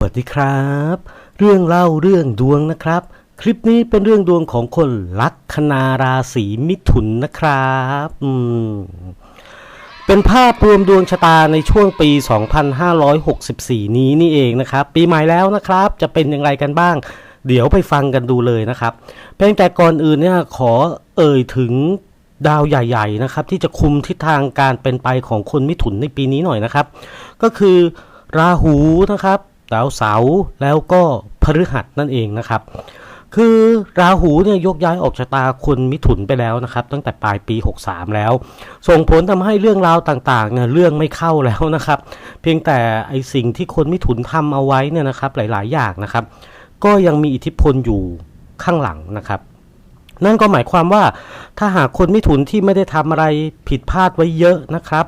สวัสดีครับ เรื่องเล่าเรื่องดวงนะครับ คลิปนี้เป็นเรื่องดวงของคนลัคนาราศีมิถุนนะครับอืมเป็นภาพรวมดวงชะตาในช่วงปี 2564 นี้นี่เองนะครับ ปีใหม่แล้วนะครับ จะเป็นอย่างไรกันบ้าง เดี๋ยวไปฟังกันดูเลยนะครับเพียงแต่ก่อนอื่นเนี่ยขอเอ่ยถึงดาวใหญ่ ๆ นะครับ ที่จะคุมทิศทางการเป็นไปของคนมิถุนในปีนี้หน่อยนะครับ ก็คือราหูนะครับ ดาวเสาร์แล้วก็พฤหัสนั่นเองนะครับ คือราหูเนี่ยยกย้ายออกชะตาคนมิถุนไปแล้วนะครับ ตั้งแต่ปลายปี 63 แล้ว ส่งผลทำให้เรื่องราวต่างๆเนี่ยเรื่องไม่เข้าแล้วนะครับ เพียงแต่ไอสิ่งที่คนมิถุนทำเอาไว้เนี่ยนะครับหลายๆ อย่างนะครับ ก็ยังมีอิทธิพลอยู่ข้างหลังนะครับนั่นก็หมายความว่าถ้าหากคนมิถุนที่ไม่ได้ทำอะไรผิดพลาดไว้เยอะนะครับ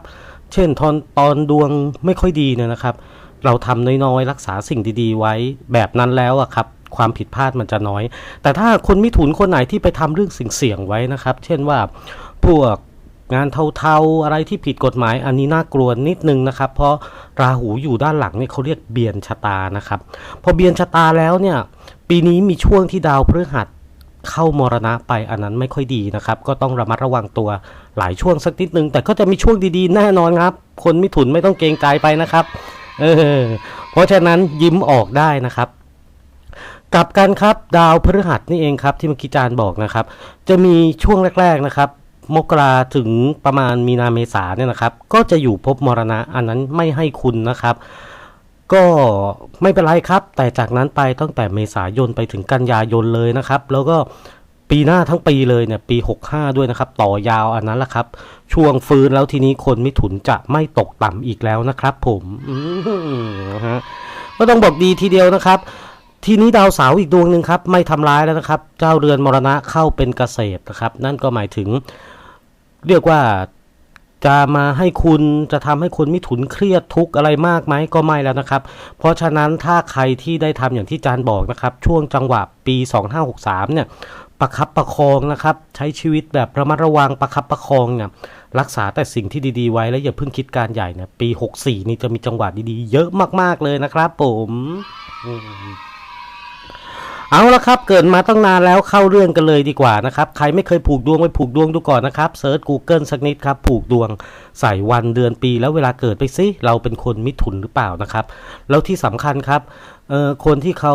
เช่นตอนตอนดวงไม่ค่อยดีเนี่ยนะครับ เราทำน้อยๆ รักษาสิ่งดีๆ ไว้แบบนั้นแล้วอะครับความผิดพลาดมันจะน้อย แต่ถ้าคนมิถุนคนไหนที่ไปทำเรื่องเสี่ยงๆไว้นะครับ เช่นว่าพวกงานเทาๆอะไรที่ผิดกฎหมายอันนี้น่ากลัวนิดนึงนะครับ เพราะราหูอยู่ด้านหลังเนี่ยเขาเรียกเบียนชะตานะครับ พอเบียนชะตาแล้วเนี่ย ปีนี้มีช่วงที่ดาวพฤหัสเข้ามรณะไปอันนั้นไม่ค่อยดีนะครับ ก็ต้องระมัดระวังตัวหลายช่วงสักนิดนึง แต่ก็จะมีช่วงดีๆ แน่นอนครับ คนมิถุนไม่ต้องเกรงใจไปนะครับ เออเพราะฉะนั้นยิ้มออกได้นะครับกลับกันครับดาวพฤหัสนี่เองครับที่เมื่อกี้จานบอกนะครับ จะมีช่วงแรก ๆนะครับ มกราถึงประมาณมีนาเมษาเนี่ยนะครับ ก็จะอยู่ภพมรณะอันนั้นไม่ให้คุณนะครับ ก็ไม่เป็นไรครับ แต่จากนั้นไปตั้งแต่เมษายนไปถึงกันยายนเลยนะครับ แล้วก็ ปีหน้าทั้งปีเลยเนี่ยปี 65 ด้วยนะครับ ต่อยาวอันนั้นแหละครับ ช่วงฟื้นแล้วทีนี้คนมิถุนจะไม่ตกต่ำอีกแล้วนะครับ ผมนะฮะก็ต้องบอกดีทีเดียวนะครับ ทีนี้ดาวเสาร์อีกดวงหนึ่งครับ ไม่ทำร้ายแล้วนะครับ เจ้าเรือนมรณะเข้าเป็นเกษตรนะครับ นั่นก็หมายถึง เรียกว่าจะมาให้คุณจะทำให้คนมิถุนเครียดทุกข์อะไรมากไหมก็ไม่แล้วนะครับ เพราะฉะนั้นถ้าใครที่ได้ทำอย่างที่จานบอกนะครับ ช่วงจังหวะปี 2563 เนี่ย ประคับประคองนะครับ ใช้ชีวิตแบบระมัดระวังประคับประคองเนี่ยรักษาแต่สิ่งที่ดีๆไว้แล้วอย่าเพิ่งคิดการใหญ่เนี่ยปี 64 นี่จะมีจังหวะดีๆ เยอะมากๆเลยนะครับผมเอาละครับ เกิดมาตั้งนานแล้วเข้าเรื่องกันเลยดีกว่านะครับ ใครไม่เคยผูกดวงไปผูกดวงดูก่อนนะครับเซิร์ช Google สักนิดครับ ผูกดวงใส่วันเดือนปีแล้วเวลาเกิดไปซิเราเป็นคนมิถุนหรือเปล่านะครับ แล้วที่สำคัญครับ คนที่เขา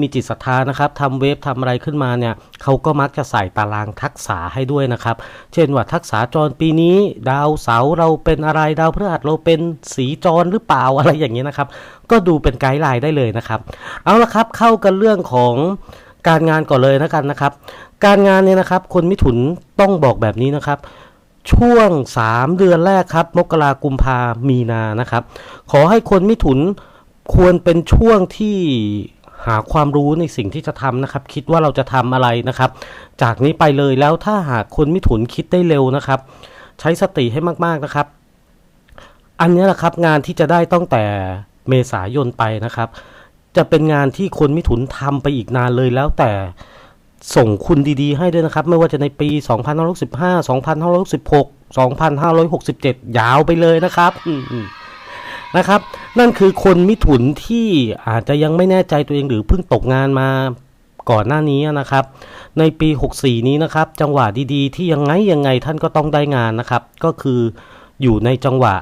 มีจิตศรัทธานะครับทำเว็บทำอะไรขึ้นมาเนี่ยเขาก็มักจะใส่ตารางทักษะให้ด้วยนะครับ เช่นว่าทักษะจรปีนี้ ดาวเสาร์เราเป็นอะไรดาวพฤหัสเราเป็นสีจรหรือเปล่าอะไรอย่างนี้ยนะครับ ก็ดูเป็นไกด์ไลน์ได้เลยนะครับ เอาละครับเข้ากันเรื่องของการงานก่อนเลยนะกันนะครับ การงานเนี่ยนะครับ คนมิถุนต้องบอกแบบนี้นะครับช่วง 3 เดือนแรกครับ มกรากุมภามีนานะครับ ขอให้คนมิถุน ควรเป็นช่วงที่หาความรู้ในสิ่งที่จะทำนะครับ คิดว่าเราจะทำอะไรนะครับ จากนี้ไปเลยแล้วถ้าหากคนมิถุนคิดได้เร็วนะครับ ใช้สติให้มากๆนะครับ อันนี้แหละครับงานที่จะได้ตั้งแต่เมษายนไปนะครับ จะเป็นงานที่คนมิถุนทำไปอีกนานเลยแล้วแต่ส่งคุณดีๆ ให้ด้วยนะครับ ไม่ว่าจะในปี 2565 2566 2567 ยาวไปเลยนะครับอืม นะครับ นั่นคือคนมิถุนที่อาจจะยังไม่แน่ใจตัวเองหรือเพิ่งตกงานมาก่อนหน้านี้นะครับ ในปี 64 นี้นะครับ จังหวะดีๆ ที่ยังไงยังไงท่านก็ต้องได้งานนะครับ ก็คืออยู่ในจังหวะ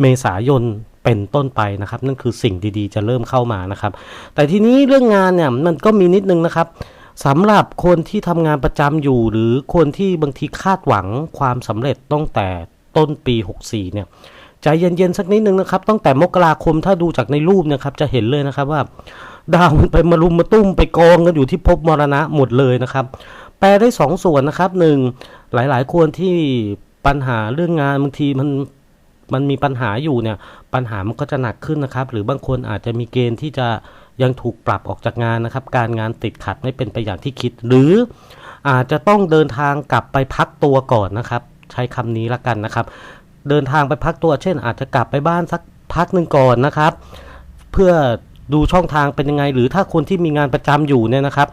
เมษายนเป็นต้นไปนะครับ นั่นคือสิ่งดีๆ จะเริ่มเข้ามานะครับ แต่ทีนี้เรื่องงานเนี่ยมันก็มีนิดนึงนะครับสำหรับคนที่ทำงานประจำอยู่ หรือคนที่บางทีคาดหวังความสำเร็จตั้งแต่ต้นปี 64 เนี่ย ใจเย็นๆสักนิดนึงนะครับ ตั้งแต่มกราคมถ้าดูจากในรูปนะครับ จะเห็นเลยนะครับว่า ดาวมันไปมารุมมาตุ้มไปกองกันอยู่ที่ภพมรณะหมดเลยนะครับ แปลได้สองส่วนนะครับหนึ่งหลายๆคนที่ปัญหาเรื่องงานบางทีมันมันมีปัญหาอยู่เนี่ย ปัญหามันก็จะหนักขึ้นนะครับ หรือบางคนอาจจะมีเกณฑ์ที่จะยังถูกปรับออกจากงานนะครับ การงานติดขัดไม่เป็นไปอย่างที่คิด หรืออาจจะต้องเดินทางกลับไปพักตัวก่อนนะครับ ใช้คำนี้ละกันนะครับ เดินทางไปพักตัว เช่น อาจจะกลับไปบ้านสักพักหนึ่งก่อนนะครับ เพื่อดูช่องทางเป็นยังไง หรือถ้าคนที่มีงานประจำอยู่เนี่ยนะครับ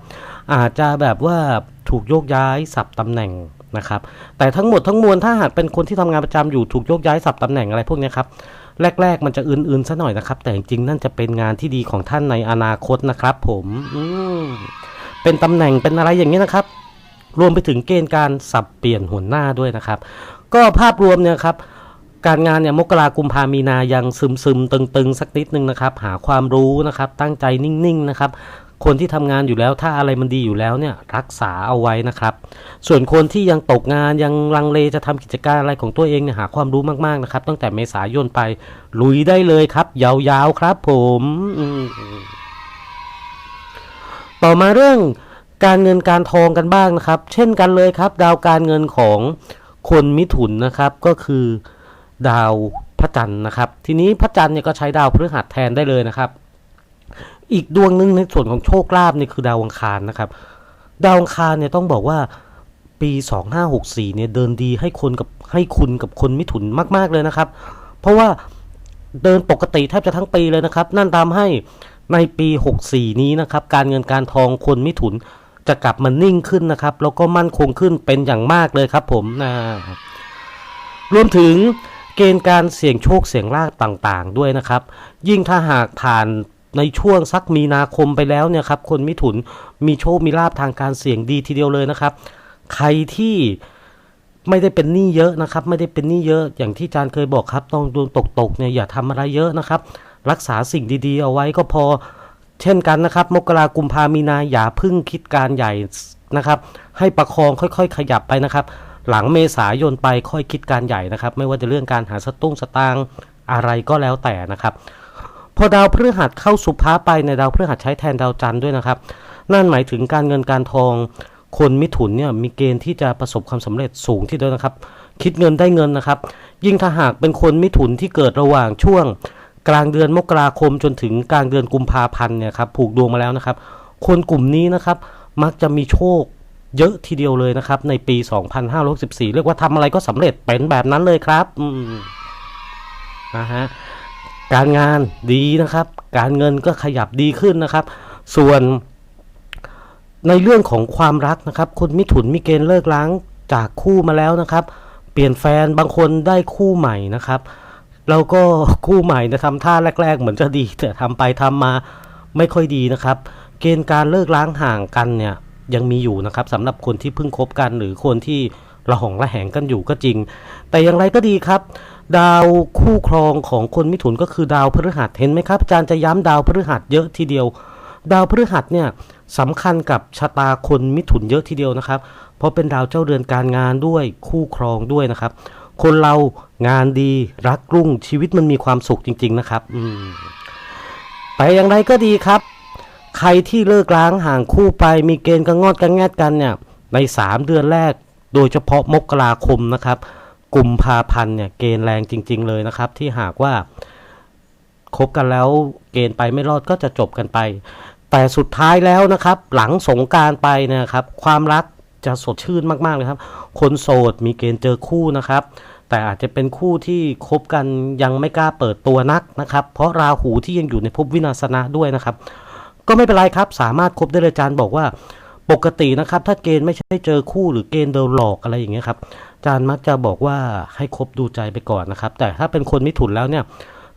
อาจจะแบบว่าถูกโยกย้ายสับตำแหน่งนะครับ แต่ทั้งหมดทั้งมวลถ้าหากเป็นคนที่ทำงานประจำอยู่ถูกโยกย้ายสับตำแหน่งอะไรพวกนี้ครับแรก ๆ มันจะอื่นๆซะหน่อยนะครับ แต่จริงๆนั่นจะเป็นงานที่ดีของท่านในอนาคตนะครับ ผมอืมเป็นตำแหน่งเป็นอะไรอย่างนี้นะครับ รวมไปถึงเกณฑ์การสับเปลี่ยนหัวหน้าด้วยนะครับ ก็ภาพรวมเนี่ยครับ การงานเนี่ยมกรากุมภามีนายังซึมซึมๆตึงสักนิดนึงนะครับ หาความรู้นะครับ ตั้งใจนิ่งๆนะครับ คนที่ทำงานอยู่แล้วถ้าอะไรมันดีอยู่แล้วเนี่ยรักษาเอาไว้นะครับ ส่วนคนที่ยังตกงานยังลังเลจะทำกิจการอะไรของตัวเองเนี่ยหาความรู้มากๆนะครับ ตั้งแต่เมษายนไปลุยได้เลยครับ ยาวๆครับ ผมต่อมาเรื่องการเงินการทองกันบ้างนะครับ เช่นกันเลยครับ ดาวการเงินของคนมิถุนนะครับก็คือ ดาวพระจันทร์นะครับ ทีนี้พระจันทร์เนี่ยก็ใช้ดาวพฤหัสแทนได้เลยนะครับ อีกดวงหนึงในส่วนของโชคลาภเนี่ยคือดาวอังคารนะครับ ดาวอังคารเนี่ยต้องบอกว่าปี 2564เนี่ยเดินดีให้คนกับให้คุณกับคนมิถุนมาก ๆเลยนะครับ เพราะว่าเดินปกติแทบจะทั้งปีเลยนะครับ นั่นทำให้ในปี 64 นี้นะครับ การเงินการทองคนมิถุนจะกลับมานิ่งขึ้นนะครับ แล้วก็มั่นคงขึ้นเป็นอย่างมากเลยครับผมนะรวมถึง เกณฑ์การเสี่ยงโชคเสี่ยงลาภต่างๆ ด้วยนะครับ ยิ่งถ้าหากผ่านในช่วงสักมีนาคมไปแล้วเนี่ยครับคนมิถุนมีโชคมีลาภทางการเสี่ยงดีทีเดียวเลยนะครับ ใครที่ไม่ได้เป็นหนี้เยอะนะครับ ไม่ได้เป็นหนี้เยอะอย่างที่อาจารย์เคยบอกครับ ต้องดวงตกตกๆเนี่ยอย่าทำอะไรเยอะนะครับ รักษาสิ่งดีๆ เอาไว้ก็พอ เช่นกันนะครับ มกรากุมภามีนาอย่าพึ่งคิดการใหญ่นะครับ ให้ประคองค่อย ๆ ขยับไปนะครับ หลังเมษายนไปค่อยคิดการใหญ่นะครับ ไม่ว่าจะเรื่องการหาสตุ้งสตางอะไรก็แล้วแต่นะครับ พอดาวพฤหัสเข้าสุภาไปในดาวพฤหัสใช้แทนดาวจันทร์ด้วยนะครับ นั่นหมายถึงการเงินการทอง คนมิถุนเนี่ยมีเกณฑ์ที่จะประสบความสำเร็จสูงที่เดียวนะครับ คิดเงินได้เงินนะครับ ยิ่งถ้าหากเป็นคนมิถุนที่เกิดระหว่างช่วง กลางเดือนมกราคมจนถึงกลางเดือนกุมภาพันธ์เนี่ยครับผูกดวงมาแล้วนะครับ คนกลุ่มนี้นะครับมักจะมีโชค เยอะทีเดียวเลยนะครับ ในปี 2564เรียกว่าทำอะไรก็สำเร็จเป็นแบบนั้นเลยครับอืมนะฮะการงานดีนะครับ การเงินก็ขยับดีขึ้นนะครับ ส่วนในเรื่องของความรักนะครับคนมิถุนมีเกณฑ์เลิกล้างจากคู่มาแล้วนะครับ เปลี่ยนแฟนบางคนได้คู่ใหม่นะครับแล้วก็คู่ใหม่นะทำท่าแรก ๆ เหมือนจะดีแต่ทำไปทำมาไม่ค่อยดีนะครับ เกณฑ์การเลิกล้างห่างกันเนี่ย ยังมีอยู่นะครับสำหรับคนที่เพิ่งคบกันหรือคนที่ระหองระแหงกันอยู่ก็จริง แต่อย่างไรก็ดีครับ ดาวคู่ครองของคนมิถุนก็คือดาวพฤหัสเห็นไหมครับอาจารย์จะย้ำดาวพฤหัสเยอะทีเดียว ดาวพฤหัสเนี่ยสำคัญกับชะตาคนมิถุนเยอะทีเดียวนะครับ เพราะเป็นดาวเจ้าเรือนการงานด้วยคู่ครองด้วยนะครับ คนเรางานดีรักรุ่งชีวิตมันมีความสุขจริง ๆ นะครับ อืมแต่อย่างไรก็ดีครับ ใครที่เลิกล้างห่างคู่ไปมีเกณฑ์กระงอดกระแงดกันเนี่ยใน 3 เดือนแรก โดยเฉพาะมกราคมนะครับกุมภาพันธ์เนี่ยเกณฑ์แรงจริง ๆ เลยนะครับ ที่หากว่าคบกันแล้วเกณฑ์ไปไม่รอดก็จะจบกันไป แต่สุดท้ายแล้วนะครับ หลังสงการไปนะครับ ความรักจะสดชื่นมากๆเลยครับ คนโสดมีเกณฑ์เจอคู่นะครับ แต่อาจจะเป็นคู่ที่คบกันยังไม่กล้าเปิดตัวนักนะครับ เพราะราหูที่ยังอยู่ในภพวินาศนะด้วยนะครับ ก็ไม่เป็นไรครับ สามารถคบได้เลยอาจารย์บอกว่าปกตินะครับ ถ้าเกณฑ์ไม่ใช่เจอคู่หรือเกณฑ์โดนหลอกอะไรอย่างเงี้ยครับอาจารย์มักจะบอกว่าให้คบดูใจไปก่อนนะครับ แต่ถ้าเป็นคนมิถุนแล้วเนี่ย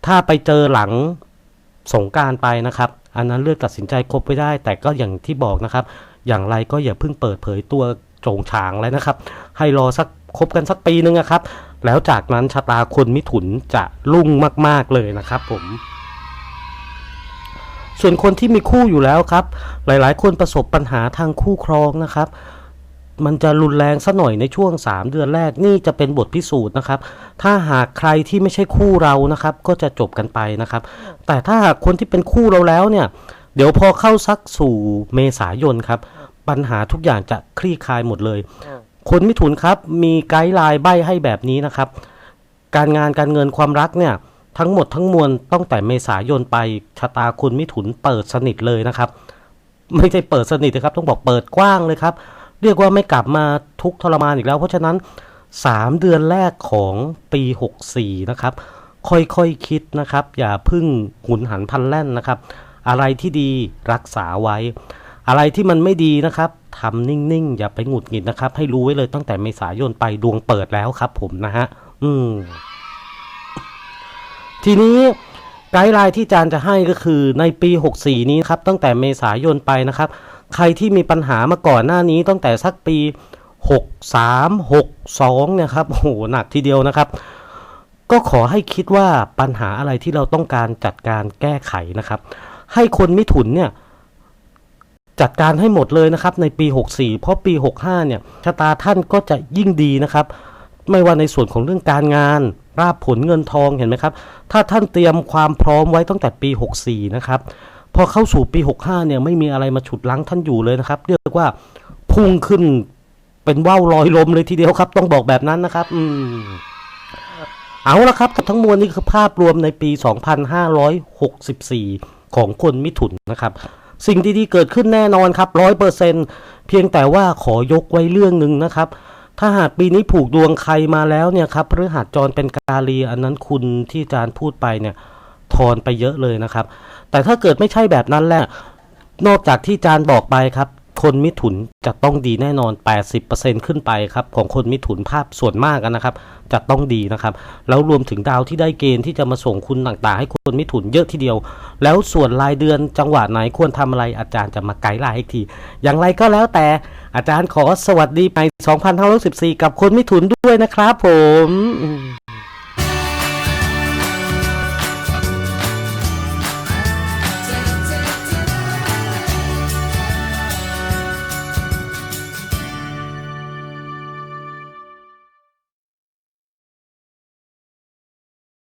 ถ้าไปเจอหลังสงการไปนะครับ อันนั้นเลือกตัดสินใจคบไม่ได้ แต่ก็อย่างที่บอกนะครับ อย่างไรก็อย่าเพิ่งเปิดเผยตัวโจงฉางเลยนะครับ ให้รอสักคบกันสักปีนึงนะครับ แล้วจากนั้นชะตาคนมิถุนจะรุ่งมาก ๆเลยนะครับผม ส่วนคนที่มีคู่อยู่แล้วครับ หลายๆ คนประสบปัญหาทางคู่ครองนะครับ มันจะรุนแรงซะหน่อยในช่วง 3 เดือนแรกนี่จะเป็นบทพิสูจน์นะครับ ถ้าหากใครที่ไม่ใช่คู่เรานะครับ ก็จะจบกันไปนะครับ แต่ถ้าหากคนที่เป็นคู่เราแล้วเนี่ย เดี๋ยวพอเข้าสักสู่เมษายนครับ ปัญหาทุกอย่างจะคลี่คลายหมดเลย คนมิถุนครับมีไกด์ไลน์ใบให้แบบนี้นะครับ การงานการเงินความรักเนี่ย ทั้งหมดทั้งมวลตั้งแต่เมษายนไปชะตาคุณมิถุนเปิดสนิทเลยนะครับ ไม่ใช่เปิดสนิทนะครับ ต้องบอกเปิดกว้างเลยครับ เรียกว่าไม่กลับมาทุกทรมานอีกแล้ว เพราะฉะนั้น 3 เดือนแรกของปี 64 นะครับ ค่อยๆคคิดนะครับ อย่าพึ่งหุนหันพันแล่นนะครับ อะไรที่ดีรักษาไว้ อะไรที่มันไม่ดีนะครับทำนิ่งๆ อย่าไปหงุดหงิดนะครับ ให้รู้ไว้เลยตั้งแต่เมษายนไปดวงเปิดแล้วครับ ผมนะฮะอืม ทีนี้ไกด์ไลน์ที่อาจารย์จะให้ก็คือในปี 64 นี้ครับตั้งแต่เมษายนไปนะครับ ใครที่มีปัญหามาก่อนหน้านี้ตั้งแต่สักปี 63 62เนี่ยครับโอ้โหหนักทีเดียวนะครับ ก็ขอให้คิดว่าปัญหาอะไรที่เราต้องการจัดการแก้ไขนะครับ ให้คนมิถุนเนี่ยจัดการให้หมดเลยนะครับในปี 64 เพราะปี 65 เนี่ยชะตาท่านก็จะยิ่งดีนะครับ ไม่ว่าในส่วนของเรื่องการงาน ราบผลเงินทองเห็นไหมครับ ถ้าท่านเตรียมความพร้อมไว้ตั้งแต่ปี 64 นะครับ พอเข้าสู่ปี 65 เนี่ยไม่มีอะไรมาฉุดลั้งท่านอยู่เลยนะครับ เรียกว่าพุ่งขึ้นเป็นว่าวลอยลมเลยทีเดียวครับ ต้องบอกแบบนั้นนะครับ อืมเอาละครับ ทั้งมวลนี่คือภาพรวมในปี 2564 ของคนมิถุนนะครับ สิ่งดีๆเกิดขึ้นแน่นอนครับร้อยเปอร์เซ็นเพียงแต่ว่าขอยกไว้เรื่องหนึ่งนะครับ ถ้าหากปีนี้ผูกดวงใครมาแล้วเนี่ยครับพฤหัสจรเป็นกาลี อันนั้นคุณที่อาจารย์พูดไปเนี่ยทอนไปเยอะเลยนะครับ แต่ถ้าเกิดไม่ใช่แบบนั้นแหละนอกจากที่อาจารย์บอกไปครับ คนมิถุนจะต้องดีแน่นอน 80%ขึ้นไปครับของคนมิถุนภาพส่วนมากนะครับ จะต้องดีนะครับ แล้วรวมถึงดาวที่ได้เกณฑ์ที่จะมาส่งคุณต่างๆ ให้คนมิถุนเยอะทีเดียว แล้วส่วนรายเดือนจังหวะไหนควรทำอะไรอาจารย์จะมาไกด์ไลน์อีกที อย่างไรก็แล้วแต่ อาจารย์ขอสวัสดีปี2514 กับคนไม่ถุนด้วยนะครับผม